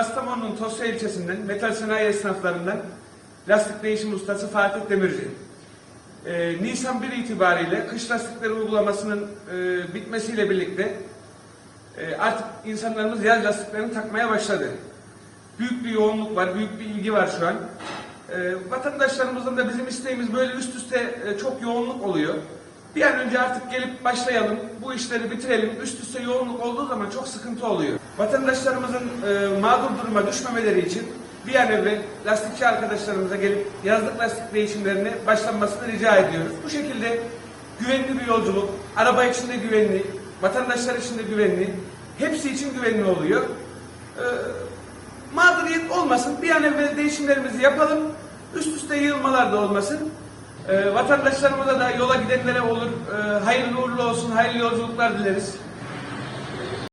İstanbul'un Tosya ilçesinden metal sanayi esnaflarından lastik değişim ustası Fatih Demirci. Ee, Nisan 1 itibariyle kış lastikleri uygulamasının e, bitmesiyle birlikte e, artık insanlarımız yaz lastiklerini takmaya başladı. Büyük bir yoğunluk var, büyük bir ilgi var şu an. E, vatandaşlarımızın da bizim isteğimiz böyle üst üste e, çok yoğunluk oluyor. Bir an önce artık gelip başlayalım, bu işleri bitirelim. Üst üste yoğunluk olduğu zaman çok sıkıntı oluyor. Vatandaşlarımızın e, mağdur duruma düşmemeleri için bir an evvel lastikçi arkadaşlarımıza gelip yazlık lastik değişimlerine başlanmasını rica ediyoruz. Bu şekilde güvenli bir yolculuk, araba için de güvenli, vatandaşlar için de güvenli, hepsi için güvenli oluyor. Ee, mağduriyet olmasın, bir an evvel değişimlerimizi yapalım, üst üste yığılmalar da olmasın. Ee, vatandaşlarımıza da yola gidenlere olur, ee, hayırlı uğurlu olsun, hayırlı yolculuklar dileriz.